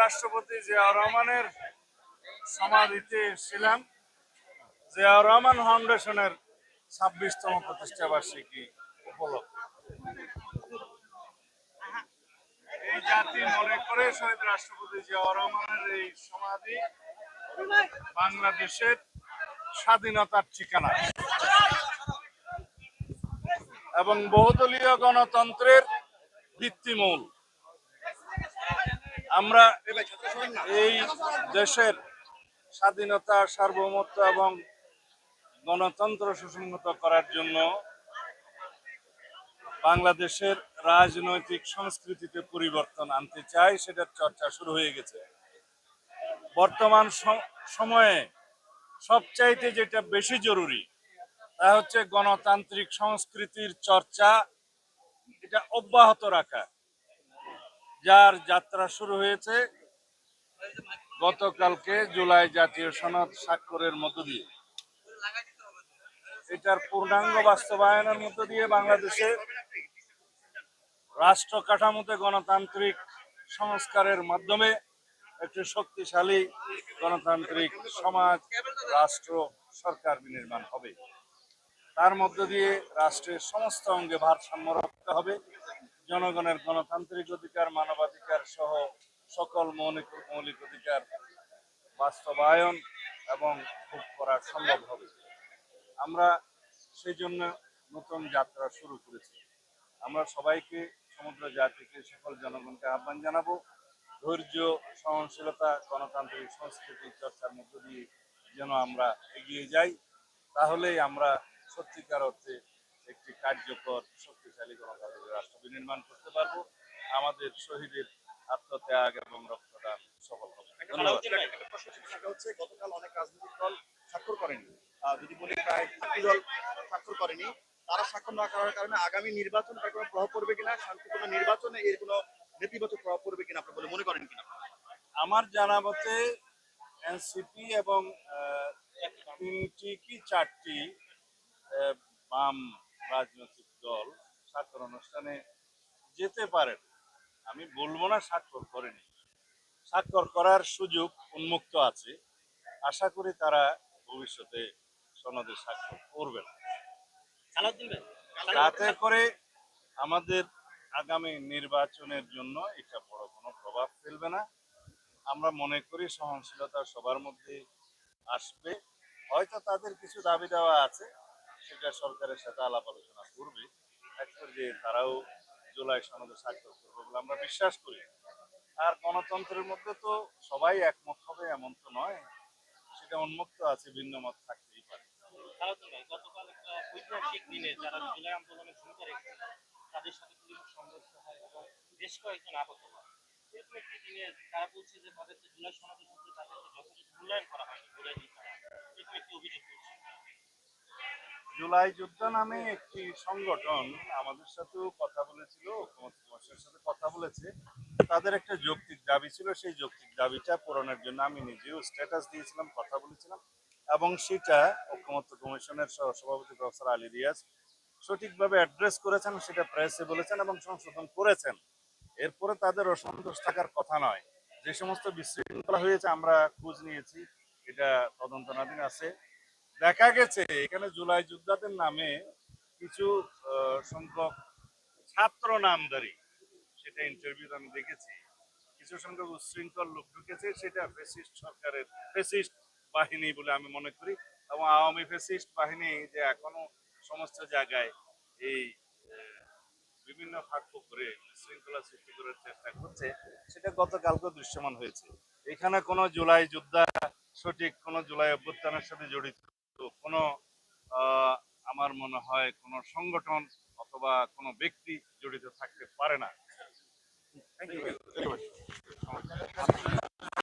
রাষ্ট্রপতি জিয়াউর রহমানের সমাধিতে এসেছিলাম জিয়াউর রহমান ফাউন্ডেশনের ছাব্বিশতম প্রতিষ্ঠা বার্ষিকী উপলক্ষে। এই জাতি মনে করে শহীদ রাষ্ট্রপতি জিয়াউর রহমানের এই সমাধি বাংলাদেশের স্বাধীনতার ঠিকানা। এবং বহুদলীয় গণতন্ত্রের ভিত্তিমূল। আমরা এই দেশের স্বাধীনতা, সার্বভৌমত্ব এবং গণতন্ত্র সুসংহত করার জন্য বাংলাদেশের রাজনৈতিক সংস্কৃতিতে পরিবর্তন আনতে চাই, সেটার চর্চা শুরু হয়ে গেছে। বর্তমান সময়ে সবচাইতে যেটা বেশি জরুরি, তা হচ্ছে গণতান্ত্রিক সংস্কৃতির চর্চা, এটা অব্যাহত রাখা। যার যাত্রা শুরু হয়েছে গতকালকে জুলাই জাতীয় সনদ স্বাক্ষরের মধ্য দিয়ে। এটার পূর্ণাঙ্গ বাস্তবায়নের মধ্য দিয়ে বাংলাদেশে রাষ্ট্র কাঠামোতে গণতান্ত্রিক সংস্কারের মাধ্যমে একটি শক্তিশালী গণতান্ত্রিক সমাজ, রাষ্ট্র, সরকার বিনির্মাণ হবে। তার মধ্য দিয়ে রাষ্ট্রের সমস্ত অঙ্গে ভারসাম্য রাখতে হবে। জনগণের গণতান্ত্রিক অধিকার, মানবাধিকার সহ সকল মৌলিক মৌলিক অধিকার বাস্তবায়ন এবং খুব করা সম্ভব হবে। আমরা সেই জন্য নতুন যাত্রা শুরু করেছি। আমরা সবাইকে সমুদ্র জাতিকে, সকল জনগণকে আহ্বান জানাব, ধৈর্য, সহনশীলতা, গণতান্ত্রিক সংস্কৃতি চর্চার মধ্য দিয়ে যেন আমরা এগিয়ে যাই, তাহলেই আমরা সত্যিকার অর্থে একটি কার্যকর শক্তিশালী গণতান্ত্রিক রাষ্ট্র বিনির্মাণ করতে পারব। আমাদের শহীদের আত্মত্যাগ এবং রক্তদান সফল হবে। ধন্যবাদ। একটা প্রশ্ন ছিল, সেটা হচ্ছে গতকাল অনেক রাজনৈতিক দল স্বাক্ষর করেনি। যদি বলি প্রায় দল স্বাক্ষর করেনি। তারা স্বাক্ষর না করার কারণে আগামী নির্বাচন তার কোনো প্রভাব পড়বে কিনা শান্তিপূর্ণ নির্বাচনে এর কোনো নেতিবাচক প্রভাব পড়বে কিনা আপনি বলে মনে করেন কিনা? আমার জানা মতে এনসিপি এবং তিনটি কি চারটি বাম রাজনৈতিক দল স্বাক্ষর অনুষ্ঠানে যেতে পারেন আমি বলব না স্বাক্ষর করেনি। স্বাক্ষর করার সুযোগ উন্মুক্ত আছে। আশা করি তারা ভবিষ্যতে সনদে স্বাক্ষর করবেন তাতে করে আমাদের আগামী নির্বাচনের জন্য এটা বড় কোনো প্রভাব ফেলবে না। আমরা মনে করি সহনশীলতা সবার মধ্যে আসবে। হয়তো তাদের কিছু দাবি দেওয়া আছে। সেটা সরকারের সাথে আলাপ আলোচনা করবে। এক তারাও জুলাই সনদে স্বাক্ষর করবে বলে আমরা বিশ্বাস করি। আর গণতন্ত্রের মধ্যে তো সবাই একমত হবে এমন তো নয়। সেটা উন্মুক্ত আছে ভিন্ন মত থাকতেই পারে। তাদের সাথে পুলিশ হয় এবং বেশ কয়েকজন আহত হয়। দিনে তারা বলছে যে, তাদের যে জুলাই সনদের তাদেরকে যথেষ্ট মূল্যায়ন করা হয়নি জুলাই একটি অভিযোগ করছে জুলাই যোদ্ধা নামে একটি সংগঠন আমাদের সাথেও কথা বলেছিল ঐক্যমত্য কমিশনের সাথে কথা বলেছে। তাদের একটা যৌক্তিক দাবি ছিল, সেই যৌক্তিক দাবিটা পূরণের জন্য আমি নিজেও স্ট্যাটাস দিয়েছিলাম, কথা বলেছিলাম এবং সেটা ঐক্যমত্য কমিশনের সহ সভাপতি প্রফেসর আলী রিয়াজ সঠিকভাবে অ্যাড্রেস করেছেন, সেটা প্রেসে বলেছেন এবং সংশোধন করেছেন। এরপরে তাদের অসন্তোষ থাকার কথা নয়। যে সমস্ত বিশৃঙ্খলা হয়েছে, আমরা খোঁজ নিয়েছি, এটা তদন্তনাধীন আছে। দেখা গেছে, এখানে জুলাই যোদ্ধাদের নামে কিছু সংখ্যক ছাত্র নামদারি সেটা ইন্টারভিউ আমি দেখেছি। কিছু সংখ্যক উচ্ছৃঙ্খল লোক ঢুকেছে, সেটা ফেসিস্ট সরকারের, ফেসিস্ট বাহিনী বলে আমি মনে করি এবং আওয়ামী ফেসিস্ট বাহিনী যে এখনও সমস্ত জায়গায় এই বিভিন্ন ফাঁক করে শৃঙ্খলা সৃষ্টি করার চেষ্টা করছে, সেটা গতকালকে দৃশ্যমান হয়েছে। এখানে কোনো জুলাই যোদ্ধা সঠিক কোনো জুলাই অভ্যুত্থানের সাথে জড়িত কোনো আহ, আমার মনে হয় কোনো সংগঠন অথবা কোনো ব্যক্তি জড়িত থাকতে পারে না।